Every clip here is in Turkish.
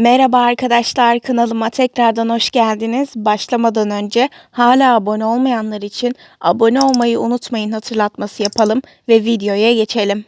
Merhaba arkadaşlar kanalıma tekrardan hoş geldiniz. Başlamadan önce hala abone olmayanlar için abone olmayı unutmayın hatırlatması yapalım ve videoya geçelim.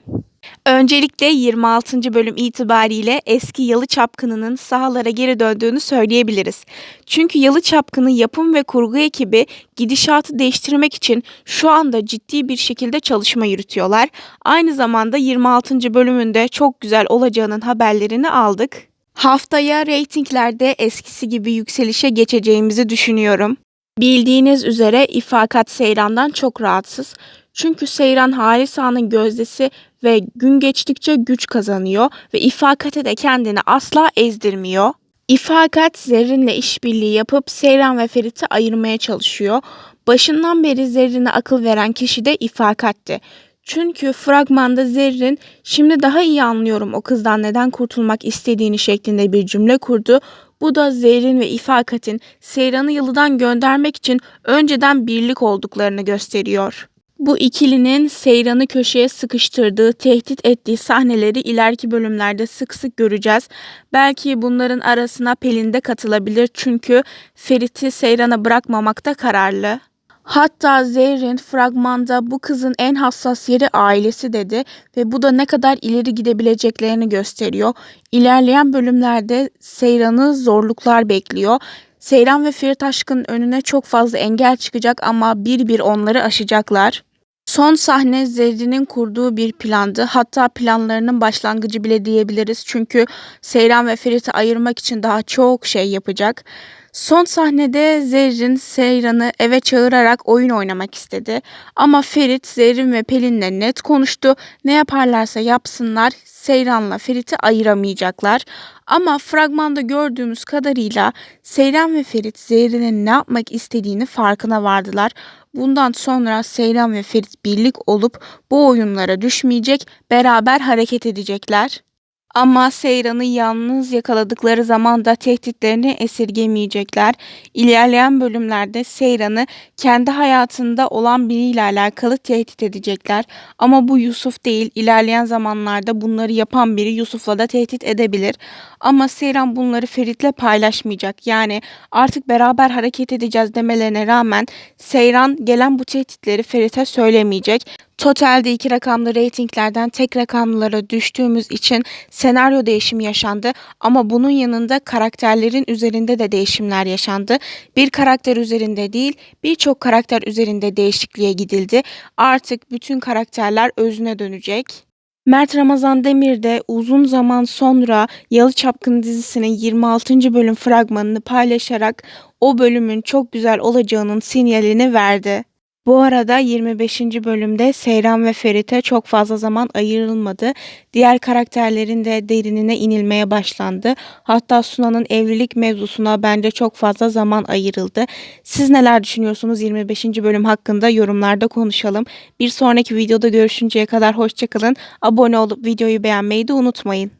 Öncelikle 26. bölüm itibariyle eski Yalı Çapkını'nın sahalara geri döndüğünü söyleyebiliriz. Çünkü Yalı Çapkını yapım ve kurgu ekibi gidişatı değiştirmek için şu anda ciddi bir şekilde çalışma yürütüyorlar. Aynı zamanda 26. bölümünde çok güzel olacağının haberlerini aldık. Haftaya reytinglerde eskisi gibi yükselişe geçeceğimizi düşünüyorum. Bildiğiniz üzere İfakat Seyran'dan çok rahatsız. Çünkü Seyran Halis Ağa'nın gözdesi ve gün geçtikçe güç kazanıyor ve İfakat'e de kendini asla ezdirmiyor. İfakat Zerrin'le işbirliği yapıp Seyran ve Ferit'i ayırmaya çalışıyor. Başından beri Zerrin'e akıl veren kişi de İfakat'ti. Çünkü fragmanda Zerrin şimdi daha iyi anlıyorum o kızdan neden kurtulmak istediğini şeklinde bir cümle kurdu. Bu da Zerrin ve İfakat'in Seyran'ı yılıdan göndermek için önceden birlik olduklarını gösteriyor. Bu ikilinin Seyran'ı köşeye sıkıştırdığı, tehdit ettiği sahneleri ileriki bölümlerde sık sık göreceğiz. Belki bunların arasına Pelin de katılabilir çünkü Ferit'i Seyran'a bırakmamakta kararlı. Hatta Zerrin fragmanda bu kızın en hassas yeri ailesi dedi ve bu da ne kadar ileri gidebileceklerini gösteriyor. İlerleyen bölümlerde Seyran'ı zorluklar bekliyor. Seyran ve Ferit aşkın önüne çok fazla engel çıkacak ama bir bir onları aşacaklar. Son sahne Zerrin'in kurduğu bir plandı. Hatta planlarının başlangıcı bile diyebiliriz. Çünkü Seyran ve Ferit'i ayırmak için daha çok şey yapacak. Son sahnede Zerrin Seyran'ı eve çağırarak oyun oynamak istedi. Ama Ferit Zerrin ve Pelin'le net konuştu. Ne yaparlarsa yapsınlar Seyran'la Ferit'i ayıramayacaklar. Ama fragmanda gördüğümüz kadarıyla Seyran ve Ferit Zerrin'in ne yapmak istediğini farkına vardılar. Bundan sonra Seyran ve Ferit birlik olup bu oyunlara düşmeyecek, beraber hareket edecekler. Ama Seyran'ı yalnız yakaladıkları zaman da tehditlerini esirgemeyecekler. İlerleyen bölümlerde Seyran'ı kendi hayatında olan biriyle alakalı tehdit edecekler. Ama bu Yusuf değil. İlerleyen zamanlarda bunları yapan biri Yusuf'la da tehdit edebilir. Ama Seyran bunları Ferit'le paylaşmayacak. Yani artık beraber hareket edeceğiz demelerine rağmen Seyran gelen bu tehditleri Ferit'e söylemeyecek. Totalde iki rakamlı reytinglerden tek rakamlara düştüğümüz için senaryo değişimi yaşandı ama bunun yanında karakterlerin üzerinde de değişimler yaşandı. Bir karakter üzerinde değil birçok karakter üzerinde değişikliğe gidildi. Artık bütün karakterler özüne dönecek. Mert Ramazan Demir de uzun zaman sonra Yalı Çapkın dizisinin 26. bölüm fragmanını paylaşarak o bölümün çok güzel olacağının sinyalini verdi. Bu arada 25. bölümde Seyran ve Ferit'e çok fazla zaman ayrılmadı. Diğer karakterlerin de derinine inilmeye başlandı. Hatta Suna'nın evlilik mevzusuna bence çok fazla zaman ayrıldı. Siz neler düşünüyorsunuz 25. bölüm hakkında yorumlarda konuşalım. Bir sonraki videoda görüşünceye kadar hoşçakalın. Abone olup videoyu beğenmeyi de unutmayın.